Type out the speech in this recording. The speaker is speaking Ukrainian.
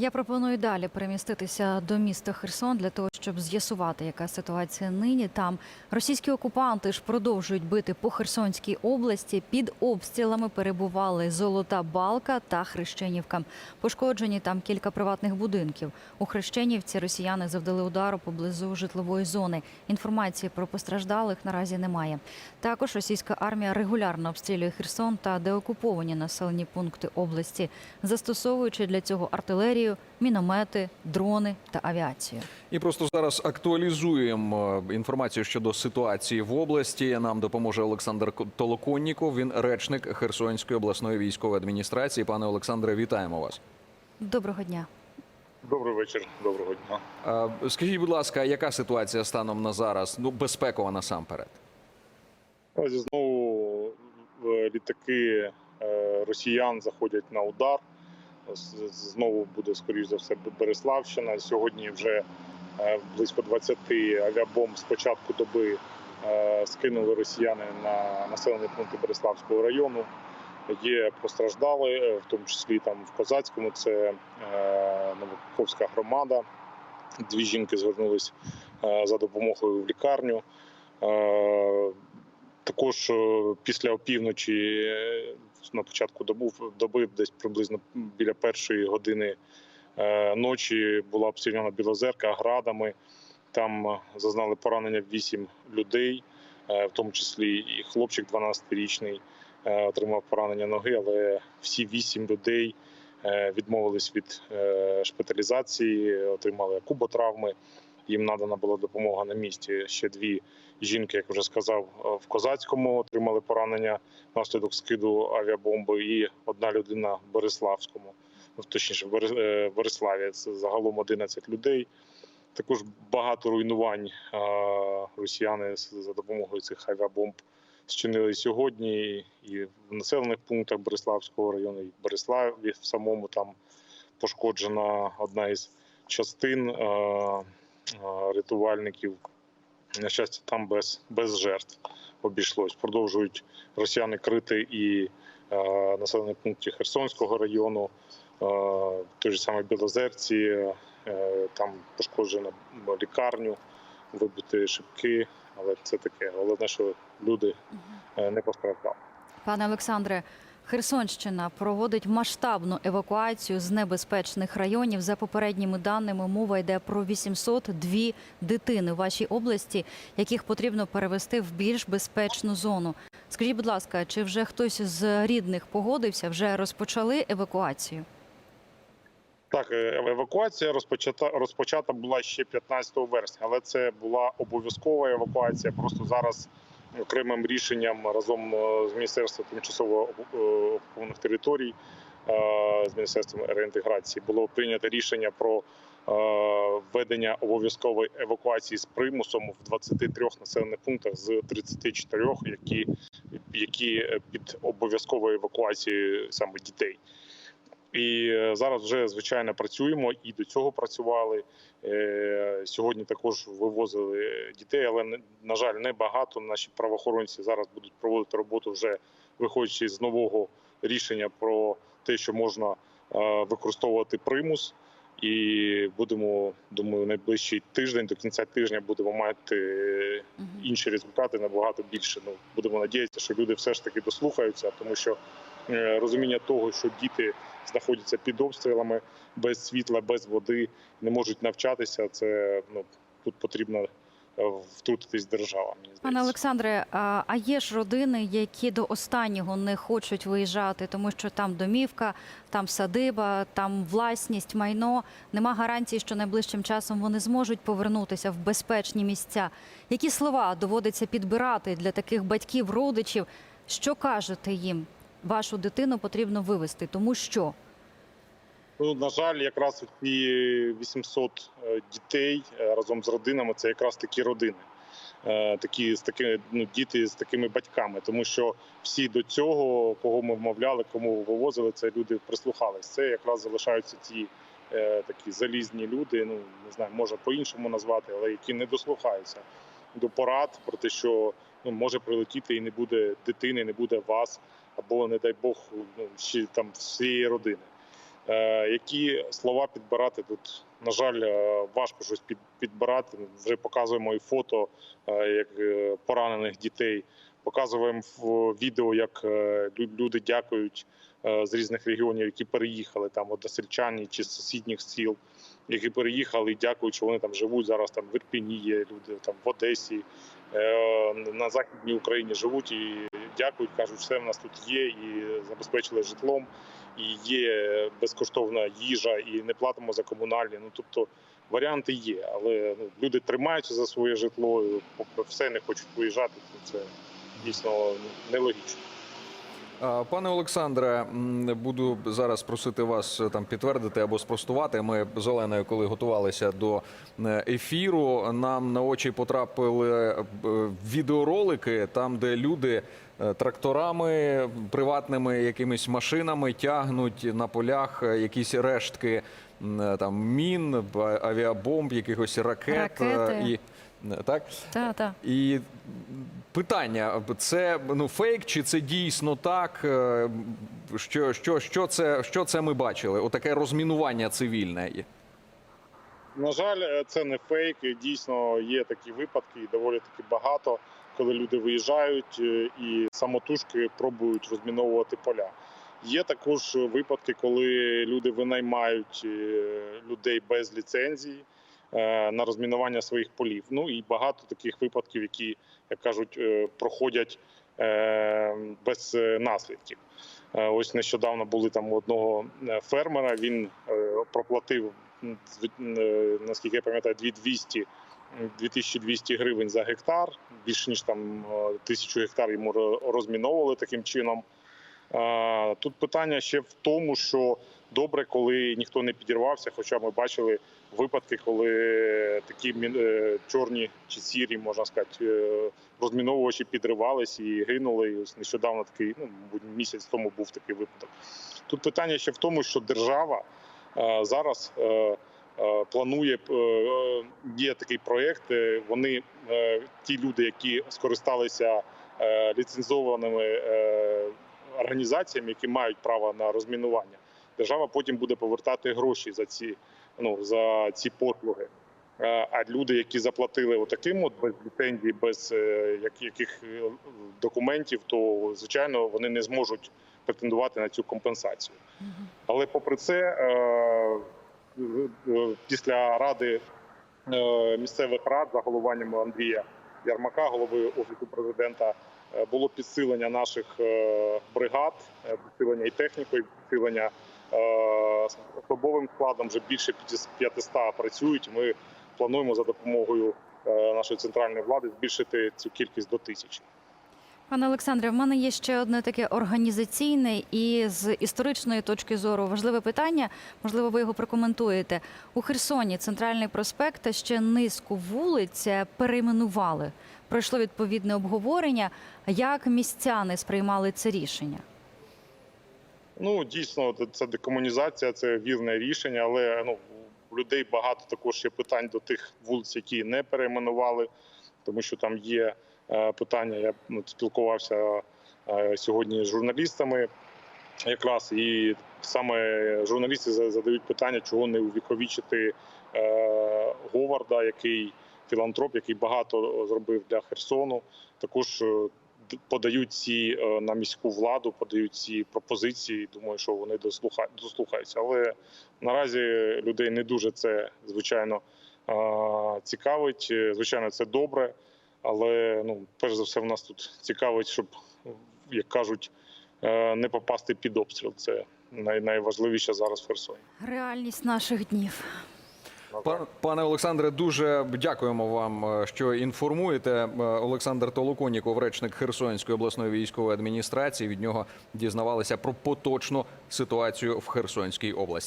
Я пропоную далі переміститися до міста Херсон для того, щоб з'ясувати, яка ситуація нині. Там російські окупанти ж продовжують бити по Херсонській області. Під обстрілами перебували Золота Балка та Хрещенівка. Пошкоджені там кілька приватних будинків. У Хрещенівці росіяни завдали удару поблизу житлової зони. Інформації про постраждалих наразі немає. Також російська армія регулярно обстрілює Херсон та деокуповані населені пункти області, застосовуючи для цього артилерію, міномети, дрони та авіацію. І просто зараз актуалізуємо е, інформацію щодо ситуації в області. Нам допоможе Олександр Толоконніков. Він речник Херсонської обласної військової адміністрації. Пане Олександре, вітаємо вас. Доброго дня. Добрий вечір, доброго дня. Скажіть, будь ласка, яка ситуація станом на зараз? Ну, безпекова насамперед. Знову е, літаки е, росіян заходять на удар. Знову буде, скоріш за все, Береславщина. Сьогодні вже е, близько 20 авіабомб з початку доби е, скинули росіяни на населені пункти Береславського району. Є постраждали, е, в тому числі там в Козацькому, це Новоповська громада. Дві жінки звернулись за допомогою в лікарню. Також після опівночі на початку доби, доби, десь приблизно біля першої години е, ночі була обстріляна Білозерка градами. Там е, зазнали поранення 8 людей, е, в тому числі і хлопчик 12-річний е, отримав поранення ноги, але всі 8 людей відмовились від шпиталізації, отримали куботравми. Їм надана була допомога на місці. Ще дві жінки, як вже сказав, е, в Козацькому отримали поранення внаслідок скиду авіабомби, і одна людина в Бориславському, ну, точніше, в Бори- е, Бориславі. Це загалом 11 людей. Також багато руйнувань е, росіяни за допомогою цих авіабомб зчинили сьогодні і в населених пунктах Бориславського району, і в Бориславі в самому там пошкоджена одна із частин. Рятувальників. На щастя, там без, без жертв обійшлось. Продовжують росіяни крити і е, населені пункти Херсонського району, е, той же самій Білозерці, е, там пошкоджено лікарню, вибиті шибки, але це таке. Головне, що люди е, не постраждали. Пане Олександре, Херсонщина проводить масштабну евакуацію з небезпечних районів. За попередніми даними, мова йде про 802 дитини у вашій області, яких потрібно перевести в більш безпечну зону. Скажіть, будь ласка, чи вже хтось з рідних погодився, вже розпочали евакуацію? Так, е, евакуація розпочата розпочата була ще 15 вересня, але це була обов'язкова евакуація. Просто зараз окремим рішенням разом е, з міністерством тимчасово е, окупованих територій е, з міністерством реінтеграції було прийнято рішення про введення обов'язкової евакуації з примусом в 23 населених пунктах з 34, які, які під обов'язковою евакуацією саме дітей. І зараз вже звичайно працюємо і до цього працювали. Е, Сьогодні також вивозили дітей, але не- на жаль, не багато. Наші правоохоронці зараз будуть проводити роботу вже виходячи з нового рішення про те, що можна е, використовувати примус. І будемо, думаю, найближчий тиждень до кінця тижня будемо мати е, інші результати набагато більше. Ну будемо надіятися, що люди все ж таки дослухаються, тому що розуміння того, що діти знаходяться під обстрілами без світла, без води, не можуть навчатися. Це ну тут потрібно е, втрутитись держава. Пане. Олександре, а є ж родини, які до останнього не хочуть виїжджати, тому що там домівка, там садиба, там власність, майно. Нема гарантії, що найближчим часом вони зможуть повернутися в безпечні місця. Які слова доводиться підбирати для таких батьків, родичів? Що кажете їм? Вашу дитину потрібно вивезти, тому що Ну, на жаль, якраз ці 800 е, дітей е, разом з родинами це якраз такі родини. Е, Такі з таки, ну, діти з такими батьками, тому що всі до цього, кого ми вмовляли, кому вивозили, це люди прислухались. Це якраз залишаються ті е, такі залізні люди. Ну не знаю, може по-іншому назвати, але які не дослухаються до порад про те, що ну може прилетіти і не буде дитини, не буде вас, або не дай Бог, ну там всієї родини. Е, Які слова підбирати тут, на жаль, е, важко щось підбирати. Вже показуємо і фото е, як поранених дітей. Показуємо відео, як люди дякують з різних регіонів, які переїхали там односельчані чи з сусідніх сіл, які переїхали і дякують, що вони там живуть зараз. Там в Ірпіні є люди, там в Одесі, на західній Україні живуть і дякують, кажуть, все в нас тут є, і забезпечили житлом, і є безкоштовна їжа, і не платимо за комунальні. Ну тобто варіанти є, але ну, люди тримаються за своє житло, все не хочуть виїжджати. Це дійсно нелогічно. Пане Олександре, буду зараз просити вас е, там підтвердити або спростувати. Ми з Оленою, коли готувалися до е, ефіру, нам на очі потрапили е, відеоролики, там, де люди тракторами, приватними якимись машинами тягнуть на полях е, якісь рештки е, там мін, авіабомб, якихось ракет. е, Ракети. І, е, так? Та, та. І питання: це ну фейк, чи це дійсно так? Е, Що, що, що, це, що це ми бачили? Отаке розмінування цивільне. На жаль, е, це не фейк. Дійсно є такі випадки, і доволі таки багато, коли люди виїжджають е, і самотужки пробують розміновувати поля. Є також випадки, коли люди винаймають е, людей без ліцензії е, на розмінування своїх полів. Ну і багато таких випадків, які, як кажуть, проходять без наслідків. Ось нещодавно були там у одного фермера. Він проплатив наскільки я пам'ятаю, 2200 м, 2200 гривень за гектар. Більше ніж там е, тисячу гектар йому ро- розміновували таким чином. Тут питання ще в тому, що добре, коли ніхто не підірвався, хоча ми бачили випадки, коли такі е, чорні чи сірі, можна сказати, е, розміновувачі підривались і гинули. І ось нещодавно такий, ну місяць тому був такий випадок. Тут питання ще в тому, що держава зараз планує е, е, є такий проєкт. е, Вони е, ті люди, які скористалися е, ліцензованими е, організаціями, які мають право на розмінування, держава потім буде повертати гроші за ці ну за ці послуги. Е, А люди, які заплатили отаким, от без ліцензії, без е, яких е, документів, то звичайно вони не зможуть претендувати на цю компенсацію. Але попри це, е, е, після ради е, місцевих рад за головуванням Андрія Ярмака, голови офісу президента, е, було підсилення наших е, бригад, е, підсилення і технікою, підсилення е, особовим складом. Вже більше 500 працюють. Ми плануємо за допомогою е, нашої центральної влади збільшити цю кількість до тисячі. Пане Олександре, в мене є ще одне таке організаційне і з історичної точки зору важливе питання. Можливо, ви його прокоментуєте. У Херсоні центральний проспект та ще низку вулиць перейменували. Пройшло відповідне обговорення. Як містяни сприймали це рішення? Ну дійсно, це декомунізація, це вірне рішення, але ну людей багато також є питань до тих вулиць, які не перейменували, тому що там є е, питання. Я ну, спілкувався е, сьогодні з журналістами, якраз і саме журналісти за- задають питання, чого не увіковічити е, Говарда, який філантроп, який багато зробив для Херсону. Також подають ці на міську владу, подають ці пропозиції. Думаю, що вони дослуха- дослухаються. Але наразі людей не дуже це звичайно цікавить. Е, Звичайно, це добре. Але ну, перш за все, в нас тут цікавить, щоб, як кажуть, е, не попасти під обстріл. Це най- найважливіше зараз в Херсоні. Реальність наших днів. Пане Олександре, дуже дякуємо вам, е, що інформуєте. Олександр Толоконіков, речник Херсонської обласної військової адміністрації. Від нього дізнавалися про поточну ситуацію в Херсонській області.